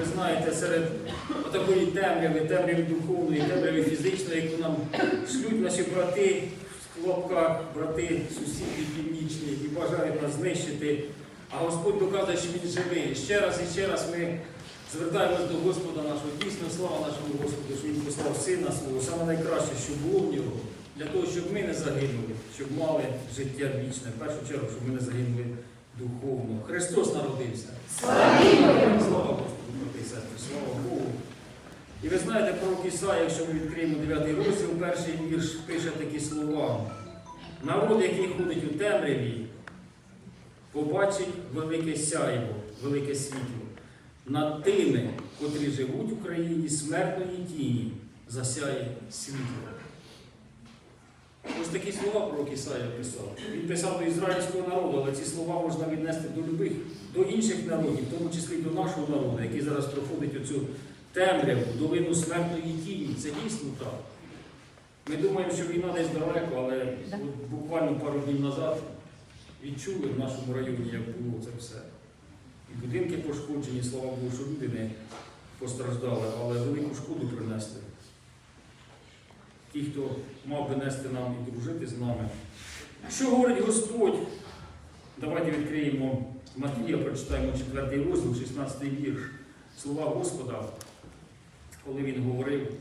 ви знаєте, серед такої темряви, темряви духовної, темряви фізичної, яку нам шлють наші брати в клопках, брати, сусіди північні і бажають нас знищити. А Господь доказує, що Він живий. Ще раз і ще раз ми звертаємось до Господа нашого. Дійсно, слава нашому Господу, що Він послав Сина свого, саме найкраще, що було в нього, для того, щоб ми не загинули, щоб мали життя вічне. В першу чергу, щоб ми не загинули духовно. Христос народився. Слава сестри, слава Богу. І ви знаєте, пророк Ісая, якщо ми відкриємо 9 розділ, перший вірш пише такі слова. Народ, який ходить у темряві, побачить велике сяйво, велике світло. Над тими, котрі живуть в країні смертної тіні, засяє світло. Ось такі слова пророк Ісая писав. Він писав до ізраїльського народу, але ці слова можна віднести до любих, до інших народів, в тому числі до нашого народу, який зараз проходить оцю темряву, долину смертної тіні. Це дійсно так. Ми думаємо, що війна десь далеко, але буквально пару днів назад відчули в нашому районі, як було це все. І будинки пошкоджені, слава Богу, що люди не постраждали, але велику шкоду принесли. Ті, хто мав би нести нам і дружити з нами. Що говорить Господь? Давайте відкриємо Матвія, прочитаємо 4 розділ, 16 вірш. Слова Господа, коли він говорив,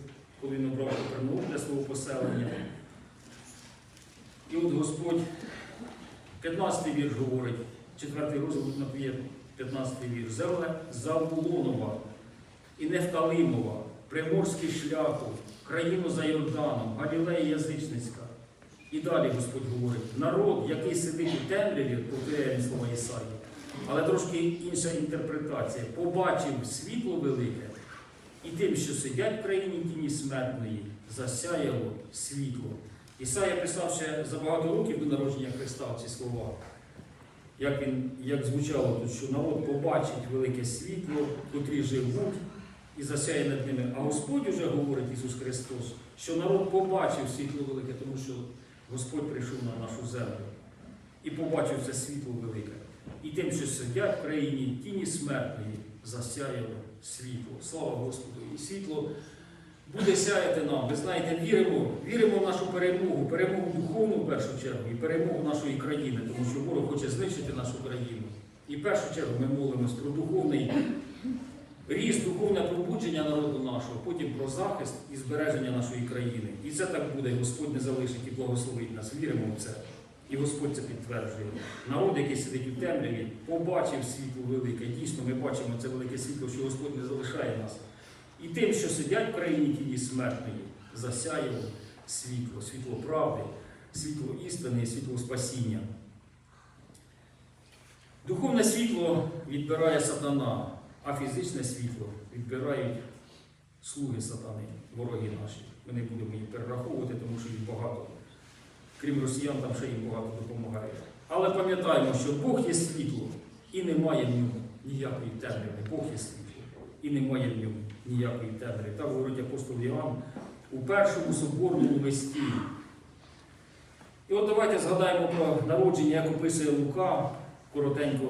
коли він обрав Капернаум для свого поселення. І от Господь, 15 вірш говорить, 4 розділ Матвія, 15 вірш. Земля Завулонова і Нефталимова, Приморський шляху, країну за Йорданом, Галілея Язичницька. І далі Господь говорить, народ, який сидить у темряві, повторяє він слова Ісаї, але трошки інша інтерпретація, побачив світло велике, і тим, що сидять в країні тіні смертної, засяяло світло. Ісая писав ще за багато років до народження Христа ці слова. Як, він, як звучало тут, що народ побачить велике світло, котрі живуть, і засяє над ними. А Господь уже говорить Ісус Христос, що народ побачив світло велике, тому що Господь прийшов на нашу землю і побачив це світло велике. І тим, що сидять в країні тіні смертної, засяяло світло. Слава Господу! І світло буде сяяти нам. Ви знаєте, віримо, віримо в нашу перемогу, перемогу духовну в першу чергу і перемогу нашої країни, тому що ворог хоче знищити нашу країну. І в першу чергу ми молимось про духовний ріст, духовне пробудження народу нашого, потім про захист і збереження нашої країни. І це так буде, Господь не залишить і благословить нас. Віримо в це. І Господь це підтверджує. Народ, який сидить у темряві, побачив світло велике. Дійсно, ми бачимо це велике світло, що Господь не залишає нас. І тим, що сидять в країні тіні смертної, засяяло світло, світло правди, світло істини, світло спасіння. Духовне світло відбирає сатана, а фізичне світло відбирають слуги сатани, вороги наші. Ми не будемо їх перераховувати, тому що їх багато. Крім росіян, там ще їм багато допомагає. Але пам'ятаємо, що Бог є світло і немає в ньому ніякої темряви. Бог є світло і немає в ньому ніякої темряви. Так говорить апостол Іоанн у першому соборному листі. І от давайте згадаємо про народження, як описує Лука. Коротенько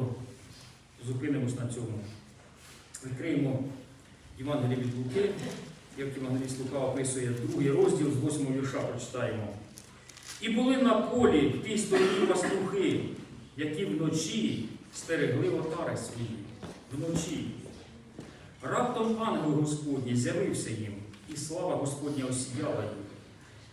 зупинимось на цьому. Відкриємо Євангеліє від Луки, як Євангеліст Лука описує другий розділ з 8 вірша прочитаємо. І були на полі в тій стороні пастухи, які вночі стерегли отари свої. Вночі. Раптом ангел Господній з'явився їм, і слава Господня осіяла їх.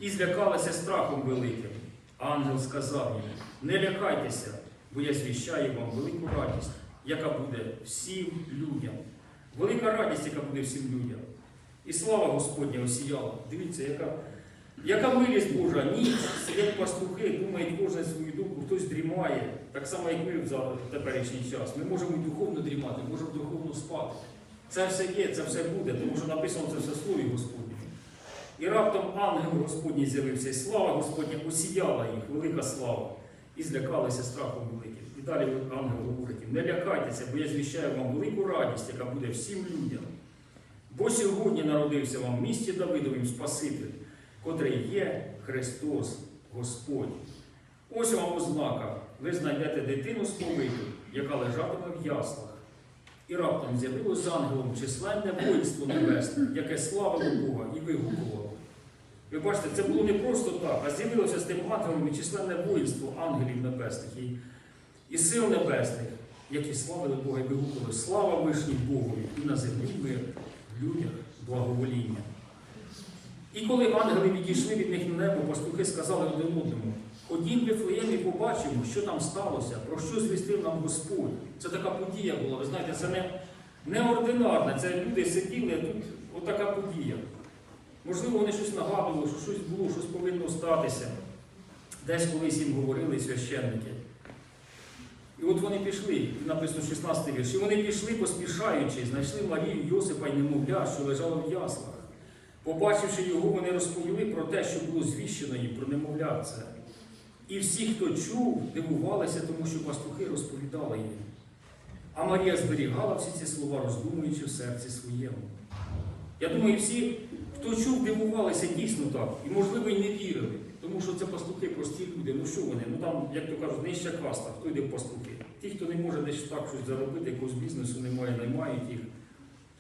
І злякалися страхом великим. Ангел сказав їм: Не лякайтеся, бо я звіщаю вам велику радість, яка буде всім людям. Велика радість, яка буде всім людям. І слава Господня осіяла. Дивіться, яка, яка милість Божа. Ніч сидять пастухи, думають кожен свою думку, хтось дрімає, так само, як ми в теперішній час. Ми можемо і духовно дрімати, можемо духовно спати. Це все є, це все буде, тому що написано це все в Слові Господньому. І раптом ангел Господній з'явився, і слава Господня осіяла їх, велика слава, і злякалися страхом великим. Далі ангел говорить не лякайтеся, бо я звіщаю вам велику радість, яка буде всім людям. Бо сьогодні народився вам в місті Давидовім Спаситель, котрий є Христос Господь. Ось вам ознака. Ви знайдете дитину сповиту, яка лежатиме в яслах. І раптом з'явилось з ангелом численне воїнство небесне, яке славило Бога і вигукувало. Ви бачите, це було не просто так, а з'явилося з тим ангелом і численне воїнство ангелів небесних і, сил небесних, які славили Бога і вигукували. Слава вишній Богові і на землі мир, в людях благовоління. І коли ангели відійшли від них на небо, пастухи сказали один одному, ходім в Вифлеєм і побачимо, що там сталося, про що звістив нам Господь. Це така подія була. Ви знаєте, це не неординарне, це люди сиділи, а тут отака подія. Можливо, вони щось нагадували, що щось було, щось повинно статися. Десь колись їм говорили священники. І от вони пішли, написано 16 вірш, і вони пішли, поспішаючи, знайшли Марію, Йосипа й немовля, що лежало в яслах. Побачивши його, вони розповіли про те, що було звіщено їм, про немовля це. І всі, хто чув, дивувалися, тому що пастухи розповідали їм. А Марія зберігала всі ці слова, роздумуючи в серці своєму. Я думаю, всі, хто чув, дивувалися дійсно так. І, можливо, і не вірили. Тому що це пастухи, прості люди. Ну що вони? Ну там, як то кажуть, нижча каста, хто йде пастухи. Ті, хто не може десь так щось заробити, якогось бізнесу немає, наймають їх.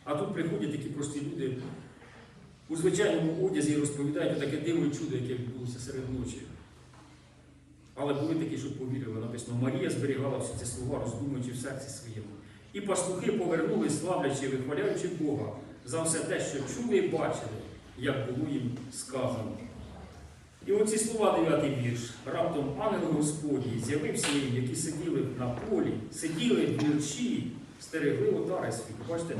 А тут приходять такі прості люди у звичайному одязі і розповідають таке диво і чудо, яке відбулося серед ночі. Але були такі, що повірили. Написано, Марія зберігала всі ці слова, роздумуючи в серці своєму. І пастухи повернулись, славлячи вихваляючи Бога за все те, що чули і бачили, як було їм сказано. І оці слова, 9 вірш. Раптом ангел Господній з'явився їм, які сиділи на полі, сиділи вночі, стерегли отари свої. Бачите,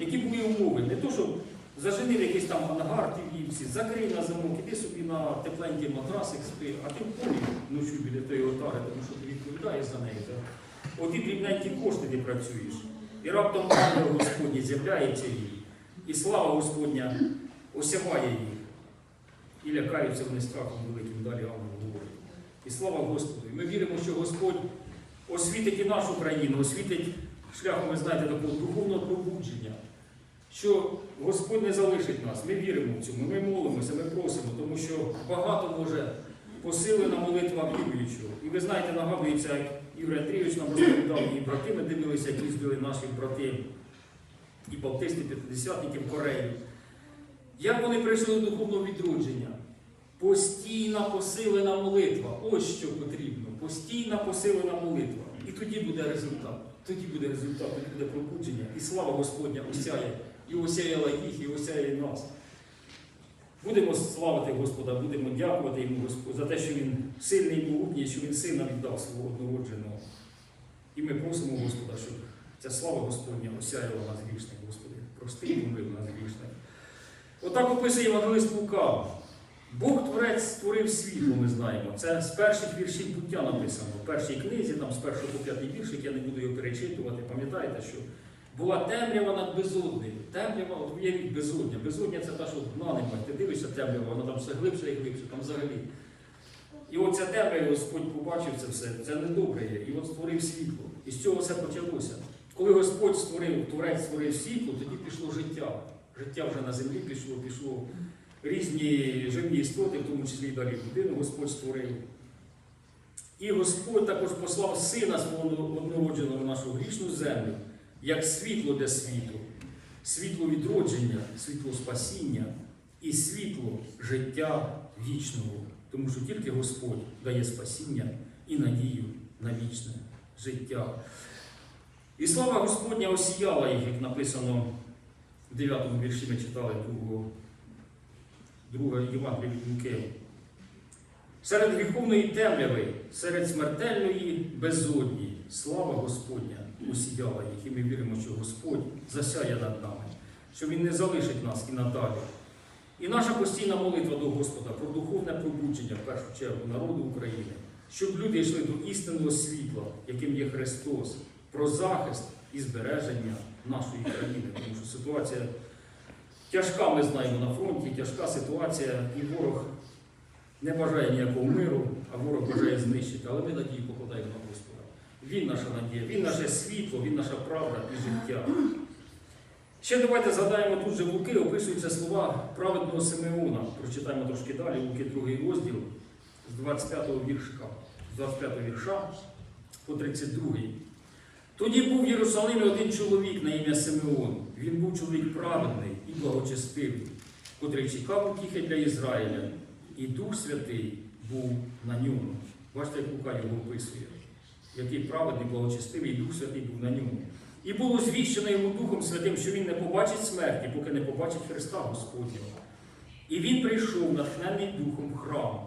які були умови. Не то, щоб заженив якийсь там ангар ті вівці, закрив на замок, іди собі на тепленький матрасик спи, а ти в полі ночу біля тої отари, тому що ти відповідаєш за неї. Оті дрібненькі кошти ти працюєш. І раптом ангел Господній з'являється їй, і слава Господня осяває їх. І лякаються вони страхом великим, далі ангел говорить. І слава Господу. І ми віримо, що Господь освітить і нашу країну, освітить шляхом, ви знаєте, такого духовного пробудження, що Господь не залишить нас. Ми віримо в цьому, ми молимося, ми просимо, тому що багато може посилена молитва віруючого. І ви знаєте, нагадується, Ігор Андрійович нам розповідав, і брати ми дивилися, як їздили наші брати і баптисти, п'ятидесятники в Корею. Як вони прийшли до духовного відродження? Постійна посилена молитва. Ось що потрібно. Постійна посилена молитва. І тоді буде результат. Тоді буде результат, тоді буде пробудження. І слава Господня осяє. І осяяла їх, і осяє нас. Будемо славити Господа, будемо дякувати йому Господу за те, що Він сильний і могутній, що Він сина віддав свого однородженого. І ми просимо Господа, щоб ця слава Господня осяяла нас грішних, Господи. Прости і помив нас грішних. Отак описує Євангелист Лука. Бог Творець створив світло, ми знаємо. Це з перших віршів буття написано. В першій книзі, там з першого по п'ятий віршик, я не буду його перечитувати. Пам'ятаєте, що була темрява над безоднею. Темрява, от уявіть, безодня. Безодня це та, що дна немає. Ти дивишся темрява, вона там все глибше і глибше, там взагалі. І оця темрява, Господь побачив це все, це недобре є. І от створив світло. І з цього все почалося. Коли Господь створив, Творець створив світло, тоді пішло життя. Життя вже на землі пішло, пішло різні живі істоти, в тому числі і далі людину Господь створив. І Господь також послав сина свого однородженого в нашу грішну землю, як світло для світу, світло відродження, світло спасіння і світло життя вічного. Тому що тільки Господь дає спасіння і надію на вічне життя. І слава Господня осіяла їх, як написано в 9 вірші ми читали другого, друга Євангелія від Луки. Серед гріховної темряви, серед смертельної безодні, слава Господня осіяла їх. І ми віримо, що Господь засяє над нами, що Він не залишить нас і надалі. І наша постійна молитва до Господа про духовне пробудження, в першу чергу, народу України, щоб люди йшли до істинного світла, яким є Христос, про захист і збереження нашої країни. Тому що ситуація тяжка, ми знаємо на фронті, тяжка ситуація, і ворог не бажає ніякого миру, а ворог бажає знищити. Але ми надію покладаємо на Господа. Він наша надія, Він наше світло, Він наша правда і життя. Ще давайте згадаємо тут же в Луки, описуються слова праведного Симеона. Прочитаємо трошки далі, Луки 2 розділ з 25 віршика, з 25 вірша по 32. Тоді був в Єрусалимі один чоловік на ім'я Симеон. Він був чоловік праведний і благочестивий, котрий чекав утіхи для Ізраїля, і Дух Святий був на ньому. Бачите, як Лука його описує, який праведний, благочестивий, і Дух Святий був на ньому. І було звіщено йому Духом Святим, що він не побачить смерті, поки не побачить Христа Господнього. І він прийшов, натхнений Духом в храм.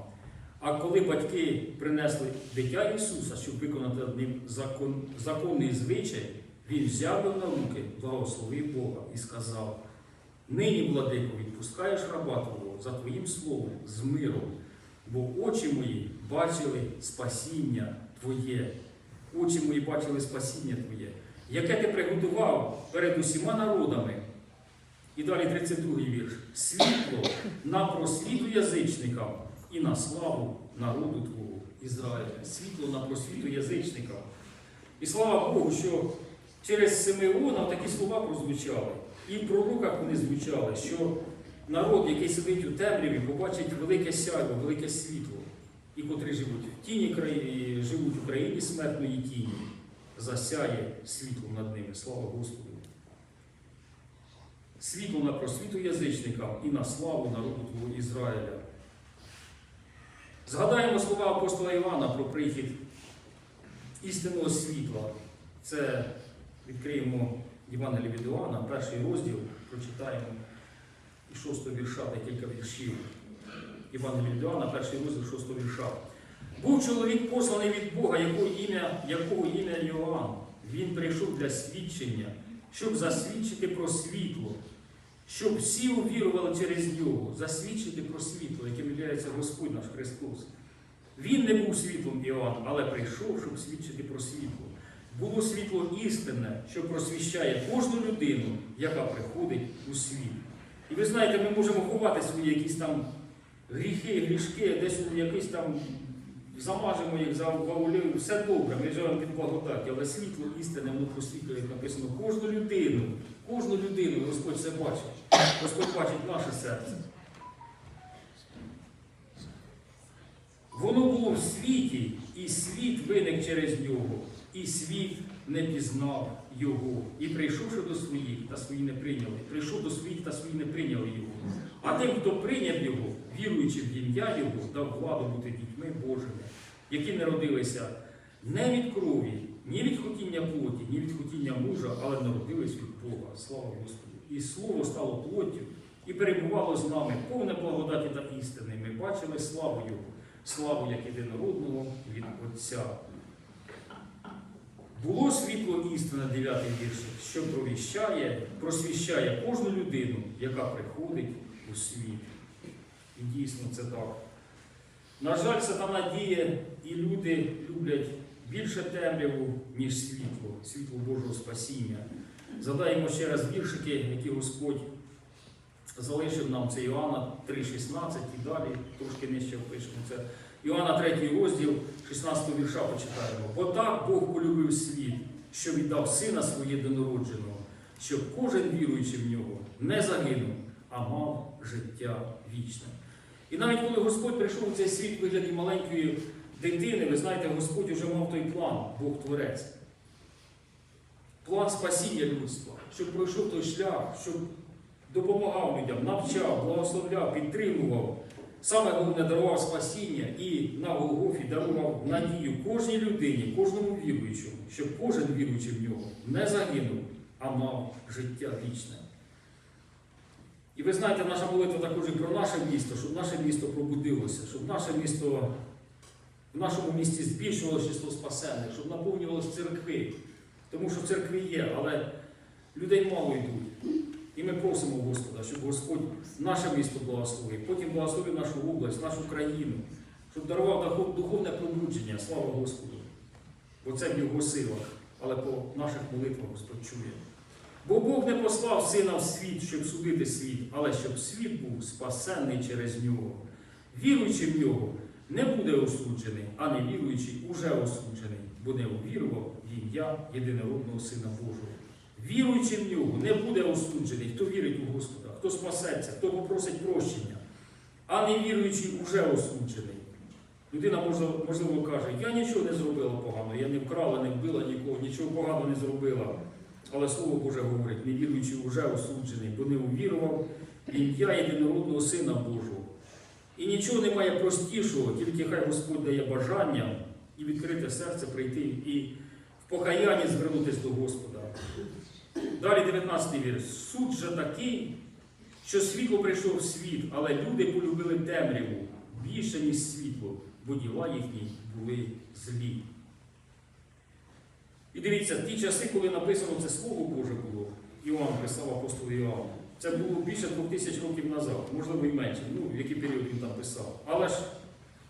А коли батьки принесли дитя Ісуса, щоб виконати ним закон, законний звичай, він взяв його на руки, благословив Бога і сказав: Нині, владико, відпускаєш раба Твого за Твоїм словом з миром, бо очі мої бачили спасіння Твоє. Очі мої бачили спасіння Твоє, яке ти приготував перед усіма народами. І далі 32 вірш. Світло на просвіту язичникам і на славу народу Твого Ізраїля. Світло на просвіту язичникам. І слава Богу, що через Симеона такі слова прозвучали. І в пророках вони звучали, що народ, який сидить у темряві, побачить велике сяйво, велике світло. І котрі живуть в тіні живуть в країні смертної тіні, засяє світло над ними. Слава Господу! Світло на просвіту язичникам і на славу народу Твого Ізраїля. Згадаємо слова апостола Івана про прихід істинного світла. Це відкриємо Євангеліє від перший розділ, прочитаємо і шостого вірша, декілька віршів. Євангеліє від Іоанна, перший розділ шостого вірша. Був чоловік посланий від Бога, якого ім'я, якого ім'я Йоанн. Він прийшов для свідчення, щоб засвідчити про світло, щоб всі увірували через нього, засвідчити про світло, яким є Господь наш Христос. Він не був світлом Іоанн, але прийшов, щоб свідчити про світло. Було світло істинне, що просвіщає кожну людину, яка приходить у світ. І ви знаєте, ми можемо ховати свої якісь там гріхи, грішки, десь якийсь там замажемо їх, завалюємо, все добре, ми живемо під благодаті, але світло істинне, воно просвітлює, як написано, кожну людину, кожну людину, Господь це бачить. Господь бачить наше серце. Воно було в світі, і світ виник через нього, і світ не пізнав його. І прийшовши до своїх, та свої не прийняли. Прийшов до своїх, та свої не прийняли його. А тим, хто прийняв його, віруючи в ім'я Його, дав владу бути дітьми Божими, які народилися не від крові, ні від хотіння плоті, ні від хотіння мужа, але народились від Бога. Слава Господу! І слово стало плоттю і перебувало з нами повне благодаті та істини. Ми бачили славу Його, славу як єдинородного від Отця. Було світло істина, 9 вірш, що провіщає, просвіщає кожну людину, яка приходить у світ. І дійсно це так. На жаль, сатана діє, і люди люблять більше темряву, ніж світло, світло Божого спасіння. Задаємо ще раз віршики, які Господь залишив нам. Це Іоанна 3,16 і далі, трошки нижче впишемо. Це Іоанна 3 розділ, 16 вірша почитаємо. Бо так Бог полюбив світ, що віддав Сина свого єдинородженого, щоб кожен віруючий в нього не загинув, а мав життя вічне. І навіть коли Господь прийшов у цей світ в вигляді маленької дитини, ви знаєте, Господь вже мав той план, Бог Творець. План спасіння людства, щоб пройшов той шлях, щоб допомагав людям, навчав, благословляв, підтримував. Саме головне дарував спасіння і на Голгофі дарував надію кожній людині, кожному віруючому, щоб кожен віруючий в нього не загинув, а мав життя вічне. І ви знаєте, наша молитва також і про наше місто, щоб наше місто пробудилося, щоб наше місто, в нашому місті збільшувалося число спасених, щоб наповнювалося церкви. Тому що церкви є, але людей мало йдуть. Просимо Господа, щоб Господь наше місто благословив, потім благословив нашу область, нашу країну, щоб дарував духовне пробудження, слава Господу. Бо це в його силах, але по наших молитвах Господь чує. Бо Бог не послав сина в світ, щоб судити світ, але щоб світ був спасенний через нього. Віруючи в нього, не буде осуджений, а не віруючий уже осуджений, бо не увірував в ім'я єдинородного Сина Божого. Віруючи в нього, не буде осуджений, хто вірить у Господа, хто спасеться, хто попросить прощення, а не віруючий уже осуджений. Людина можливо, каже, я нічого не зробила погано, я не вкрала, не вбила нікого, нічого поганого не зробила. Але Слово Боже говорить, невіруючий вже осуджений, бо не увірував в ім'я єдинородного Сина Божого. І нічого немає простішого, тільки хай Господь дає бажання і відкрите серце прийти і в покаянні звернутися до Господа. Далі 19 вірш. Суд же такий, що світло прийшло в світ, але люди полюбили темряву більше, ніж світло, бо діла їхні були злі. І дивіться, ті часи, коли написано це Слово Боже було, Іоанн писав апостол Іоанн, це було більше двох тисяч років назад, можливо і менше, ну, в який період він там писав. Але ж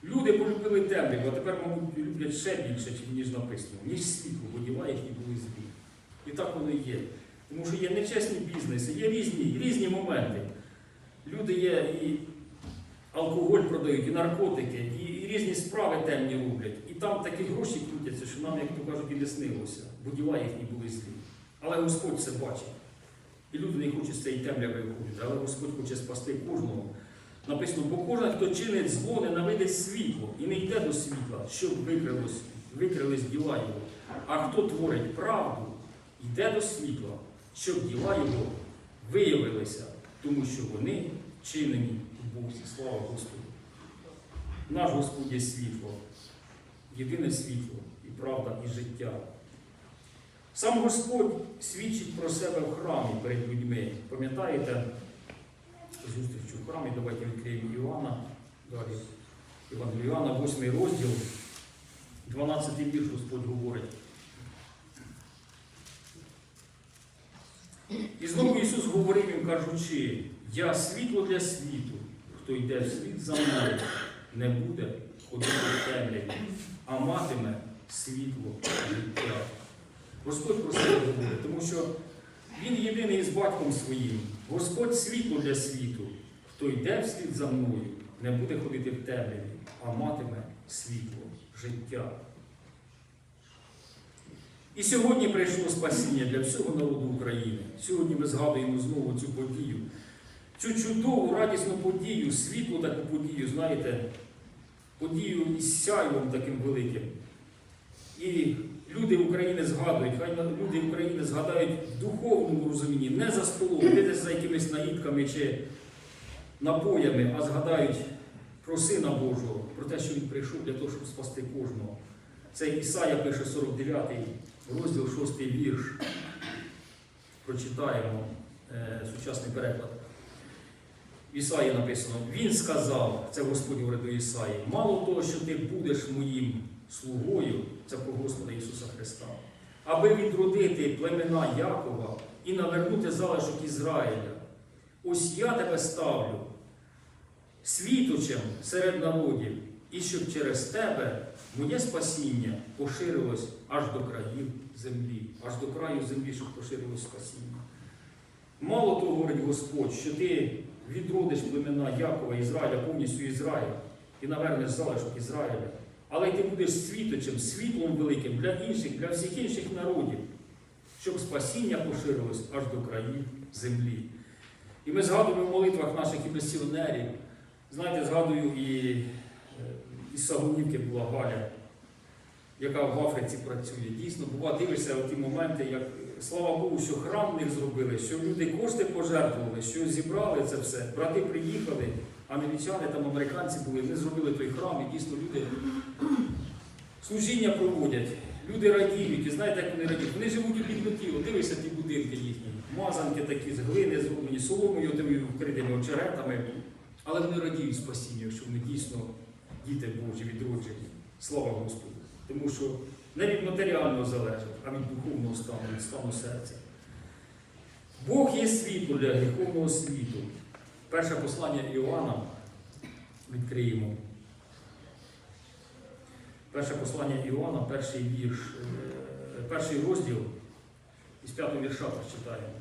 люди полюбили темряву, а тепер, мабуть, люблять ще більше, ніж написано, ніж світло, бо діла їхні були злі. І так воно є. Тому що є нечесні бізнеси, є різні, різні моменти. Люди є і алкоголь продають, і наркотики, і, різні справи темні роблять. І там такі гроші крутяться, що нам, як то кажуть, і не снилося, бо діла їхні були злі. Але Господь це бачить. І люди не хочуть з цієї темряви виходити, але Господь хоче спасти кожного. Написано, бо кожен, хто чинить зло, ненавидить світло і не йде до світла, щоб викрилось, викрились діла його. А хто творить правду, йде до світла, щоб діла його виявилися, тому що вони чинені в Бозі. Слава Господу. Наш Господь є світло, єдине світло, і правда, і життя. Сам Господь свідчить про себе в храмі перед людьми. Пам'ятаєте зустріч у храмі? Давайте відкриємо Іоанна. Далі. Івангелія Іоанна, 8 розділ, 12 вірш Господь говорить. І знову Ісус говорив їм, кажучи, я світло для світу, хто йде в світ за мною, не буде ходити в темряві, а матиме світло життя. Господь про себе говорить, тому що Він єдиний з батьком своїм. Господь світло для світу. Хто йде вслід за мною, не буде ходити в темряві, а матиме світло життя. І сьогодні прийшло спасіння для всього народу України. Сьогодні ми згадуємо знову цю подію. Цю чудову, радісну подію, світлу таку подію, знаєте, подію із сяйвом таким великим. І люди України згадують, хай люди України згадають в духовному розумінні, не за столом, не десь за якимись наїдками чи напоями, а згадають про Сина Божого, про те, що Він прийшов для того, щоб спасти кожного. Це Ісая пише 49 розділ, 6 вірш. Прочитаємо е, сучасний переклад. В Ісаї написано, Він сказав, це Господь говорить до Ісаї, мало того, що ти будеш моїм слугою, це про Господа Ісуса Христа, аби відродити племена Якова і навернути залишок Ізраїля. Ось я тебе ставлю світочем серед народів, і щоб через тебе моє спасіння поширилось аж до країв землі, аж до краю землі, щоб поширилось спасіння. Мало того, говорить Господь, що ти відродиш племена Якова Ізраїля, повністю Ізраїля, і навернеш залишок Ізраїля. Але ти будеш світочем, світлом великим для інших, для всіх інших народів, щоб спасіння поширилось аж до країв землі. І ми згадуємо в молитвах наших і місіонерів. Знаєте, згадую і е, із Сагунівки була Галя, яка в Африці працює. Дійсно, бува, дивишся в ті моменти, як слава Богу, що храм в них зробили, що люди кошти пожертвували, що зібрали це все. Брати приїхали, американці, там американці були, вони зробили той храм, і дійсно люди служіння проводять. Люди радіють, і знаєте, як вони радіють? Вони живуть у бідноті, От дивишся ті будинки їхні, мазанки такі з глини зроблені, соломою тими вкритими очеретами. Але вони радіють спасінню, що вони дійсно діти Божі відроджені. Слава Господу. Тому що не від матеріального залежить, а від духовного стану, від стану серця. Бог є світло для гріховного світу. Перше послання Іоанна відкриємо. Перше послання Іоанна, перший вірш, е, перший розділ із п'ятого вірша прочитаємо.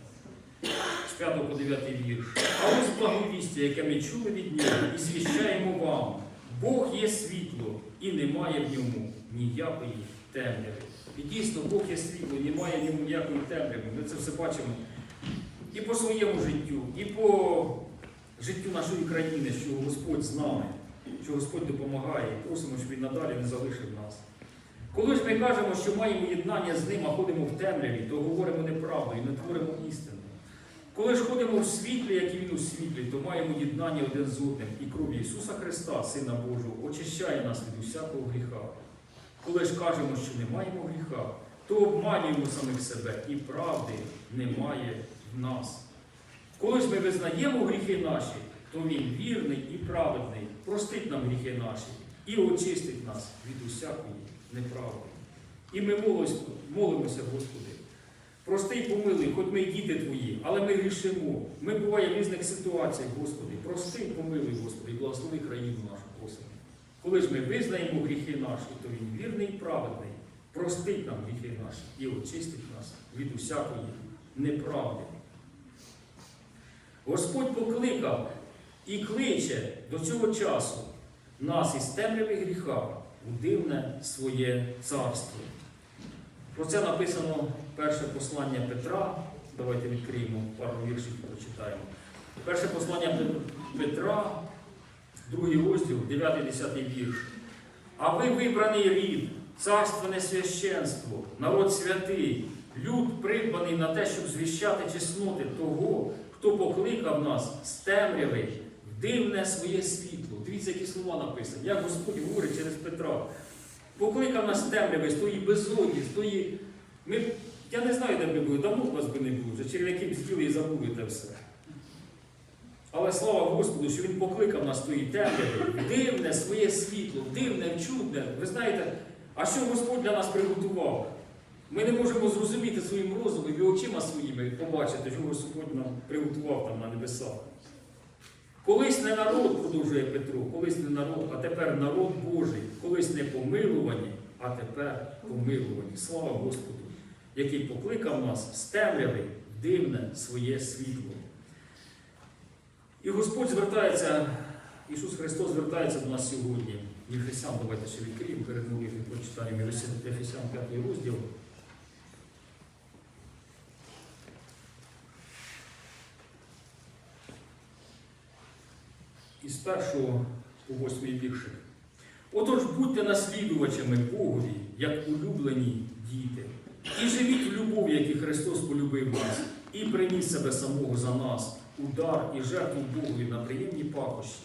З 5 по 9 вірш. А ось благовістя, яке ми чули від нього, і звіщаємо вам. Бог є світло, і немає в ньому ніякої темряви. І дійсно, Бог є світло, і немає ньому ніякої темряви. Ми це все бачимо і по своєму життю, і по життю нашої країни, що Господь з нами. що Господь допомагає, і просимо, щоб Він надалі не залишив нас. Коли ж ми кажемо, що маємо єднання з ним, а ходимо в темряві, то говоримо неправду і не творимо істину. Коли ж ходимо в світлі, як і він у світлі, то маємо єднання один з одним, і кров Ісуса Христа, Сина Божого, очищає нас від усякого гріха. Коли ж кажемо, що не маємо гріха, то обманюємо самих себе, і правди немає в нас. Коли ж ми визнаємо гріхи наші, то Він вірний і праведний, простить нам гріхи наші і очистить нас від усякої неправди. І ми молимося, Господи. Прости й помилуй, хоч ми й діти твої, але ми грішимо. Ми буваємо в різних ситуаціях, Господи. Прости й помилуй, Господи, і благослови країну нашу просимо. Коли ж ми визнаємо гріхи наші, то Він вірний і праведний, простить нам гріхи наші і очистить нас від усякої неправди. Господь покликав і кличе до цього часу нас із темряви гріха у дивне своє царство. Про це написано перше послання Петра. Давайте відкриємо пару віршів і прочитаємо. Перше послання Петра, другий розділ, 9-10 вірш. А ви вибраний рід, царственне священство, народ святий, люд придбаний на те, щоб звіщати чесноти того, хто покликав нас з темряви в дивне своє світло. Дивіться, які слова написані. Як Господь говорить через Петра. Покликав нас темряви, з тої безодні, з тої. Ми... Я не знаю, де ми були, давно б вас би не було, вже черв'яки б з'їли і забули те все. Але слава Господу, що Він покликав нас тої темряви, дивне своє світло, дивне, чудне. Ви знаєте, а що Господь для нас приготував? Ми не можемо зрозуміти своїм розумом і очима своїми побачити, що Господь нам приготував там на небесах. Колись не народ, продовжує Петро, колись не народ, а тепер народ Божий, колись не помилувані, а тепер помилувані. Слава Господу, який покликав нас з темряви дивне своє світло. І Господь звертається, Ісус Христос звертається до нас сьогодні. Єфесян, давайте ще відкриємо, перед молитвою прочитаємо Ефесян 5 розділ. із першого по восьмий віршик. Отож будьте наслідувачами Богові, як улюблені діти, і живіть в любові, як і Христос полюбив нас, і приніс себе самого за нас, удар і жертву Богові на приємні пахощі.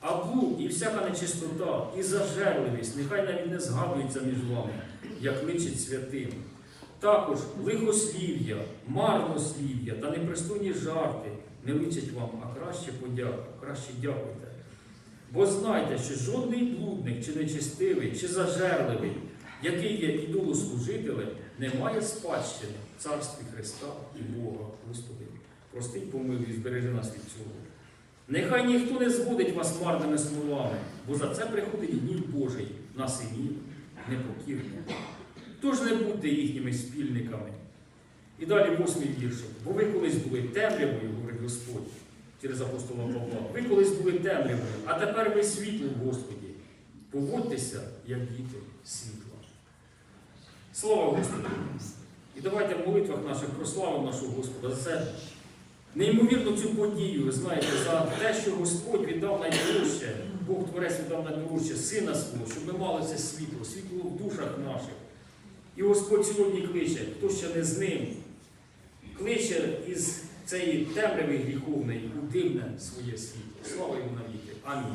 А блуд і всяка нечистота, і зажерливість, нехай навіть не згадується між вами, як личить святим. Також лихослів'я, марнослів'я та непристойні жарти не личать вам, а краще подяка, краще дякуйте. Бо знайте, що жодний блудник, чи нечистивий, чи зажерливий, який є ідолослужителем, не має спадщини царстві Христа і Бога, Господи. Прости, й помилуй, і збережи нас від цього. Нехай ніхто не зводить вас марними словами, бо за це приходить гнів Божий на синів непокірних. Тож не будьте їхніми спільниками. І далі восьмий віршик. Бо ви колись були темрявою, говорить Господь через апостола Павла. Ви колись були темрявою, а тепер ви світло Господі. Поводьтеся, як діти світла. Слава Господу! І давайте в молитвах наших прославимо нашого Господа за це неймовірну цю подію, ви знаєте, за те, що Господь віддав найдорожче, Бог Творець віддав найдорожче Сина свого, щоб ми мали це світло, світло в душах наших. І Господь сьогодні кличе, хто ще не з ним, кличе із цієї темряви гріховної у дивне своє світло. Слава йому навіки. Амінь.